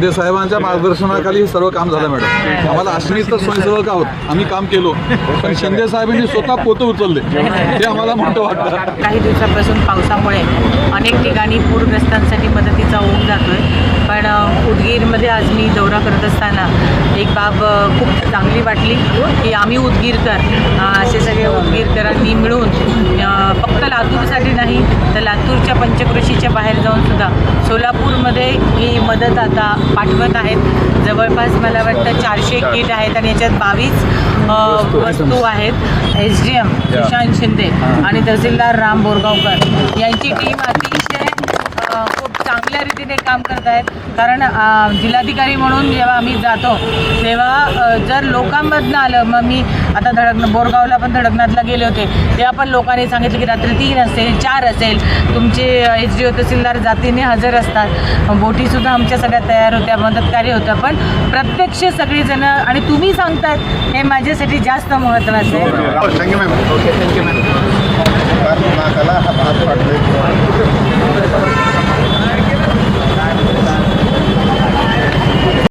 शिंदे साहेबांच्या मार्गदर्शनाखाली हे सर्व काम झालं मॅडम. आम्हाला आम्ही तर स्वयंसेवक आहोत आम्ही काम केलो. पण शिंदे साहेबांनी स्वतः पोतं उचलले. हे आम्हाला मोठं वाटतं. काही दिवसापासून पावसामुळे अनेक ठिकाणी पूरग्रस्तांसाठी मदतीचा ओघ जातोय. पण उदगीरमध्ये आज मी दौरा करत असताना एक बाब खूप चांगली वाटली. की आम्ही उदगीरकर असे सगळे उदगीरकरांनी मिळून लातूरसाठी नाही तर लातूरच्या पंचक्रोशीच्या बाहेर जाऊन सुद्धा सोलापूरमध्ये ही मदत आता पाठवत आहेत. जवळपास मला वाटतं चारशे किट आहेत आणि याच्यात बावीस वस्तू आहेत. S D M Sushant Shinde आणि तहसीलदार राम बोरगावकर. यांची टीम अ, खूप चांगल्या रीतीने काम करत आहेत कारण जिल्हाधिकारी म्हणून जेव्हा आम्ही जातो तेव्हा जर लोकांमधनं आलं मग मी आता धडक बोरगावला पण धडकनाथला गेले होते तेव्हा पण लोकांनी सांगितलं की रात्री तीन असेल चार असेल तुमचे एच डी ओ तहसीलदार जातीने हजर असतात. बोटीसुद्धा आमच्या सगळ्या तयार होत्या मदतकारी होत्या पण प्रत्यक्ष सगळीजणं आणि तुम्ही सांगतायत हे माझ्यासाठी जास्त महत्त्वाचं आहे.